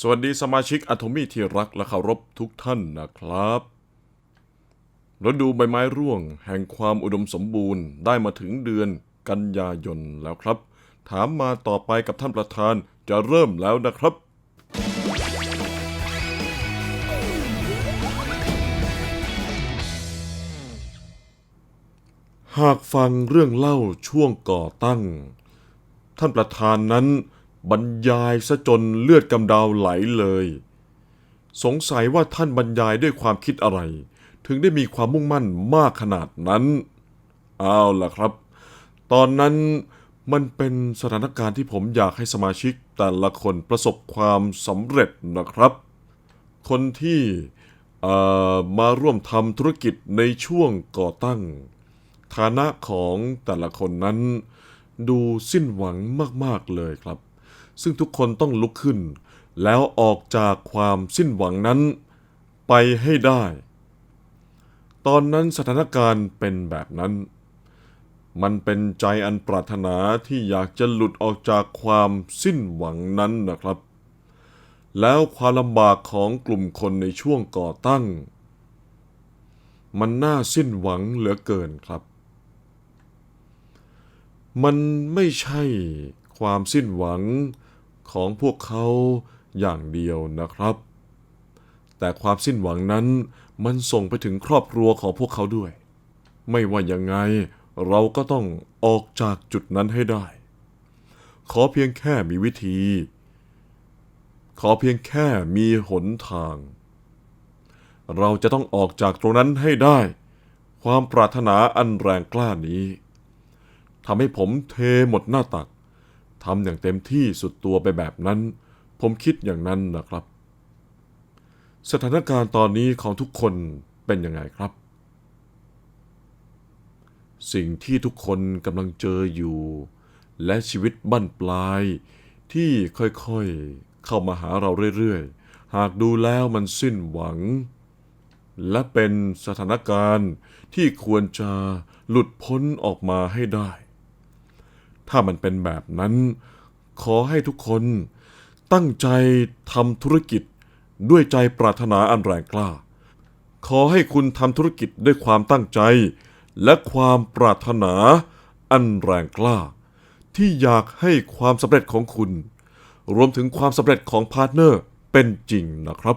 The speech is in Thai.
สวัสดีสมาชิกอะโทมี่ที่รักและเคารพทุกท่านนะครับฤดูใบไม้ร่วงแห่งความอุดมสมบูรณ์ได้มาถึงเดือนกันยายนแล้วครับ ถามมาต่อไปกับท่านประธานจะเริ่มแล้วนะครับ หากฟังเรื่องเล่าช่วงก่อตั้ง ท่านประธานนั้น บรรยายซะจนเลือดกำดาวไหลเลย สงสัยว่าท่านบรรยายด้วยความคิดอะไร ถึงได้มีความมุ่งมั่นมากขนาดนั้น เอาล่ะครับ ตอนนั้นมันเป็นสถานการณ์ที่ผมอยากให้สมาชิกแต่ละคนประสบความสำเร็จนะครับ คนที่มาร่วมทำธุรกิจในช่วงก่อตั้ง ฐานะของแต่ละคนนั้น ดูสิ้นหวังมาก ๆ เลยครับ ซึ่งทุกคนต้องลุกขึ้น แล้วออกจากความสิ้นหวังนั้นไปให้ได้ ตอนนั้นสถานการณ์เป็นแบบนั้น มันเป็นใจอันปรารถนาที่อยากจะหลุดออกจากความสิ้นหวังนั้นนะครับ แล้วความลำบากของกลุ่มคนในช่วงก่อตั้ง มันน่าสิ้นหวังเหลือเกินครับ มันไม่ใช่ความสิ้นหวัง ของพวกเขาอย่างเดียวนะครับ แต่ความสิ้นหวังนั้นมันส่งไปถึงครอบครัวของพวกเขาด้วย ไม่ว่ายังไงเราก็ต้องออกจากจุดนั้นให้ได้ ขอเพียงแค่มีวิธี ขอเพียงแค่มีหนทาง เราจะต้องออกจากตรงนั้นให้ได้ ความปรารถนาอันแรงกล้านี้ทำให้ผมเทหมดหน้าตัก ทำอย่างเต็มที่สุดตัวไปแบบนั้น ผมคิดอย่างนั้นนะครับ สถานการณ์ตอนนี้ของทุกคนเป็นยังไงครับ สิ่งที่ทุกคนกำลังเจออยู่ และชีวิตบั้นปลาย ที่ค่อยๆเข้ามาหาเราเรื่อยๆ หากดูแล้วมันสิ้นหวัง และเป็นสถานการณ์ที่ควรจะหลุดพ้นออกมาให้ได้ ถ้ามันเป็นแบบนั้น ขอให้ทุกคน ตั้งใจทำธุรกิจด้วยใจปรารถนาอันแรงกล้า ขอให้คุณทำธุรกิจด้วยความตั้งใจ และความปรารถนาอันแรงกล้า ที่อยากให้ความสำเร็จของคุณ รวมถึงความสำเร็จของพาร์ทเนอร์เป็นจริงนะครับ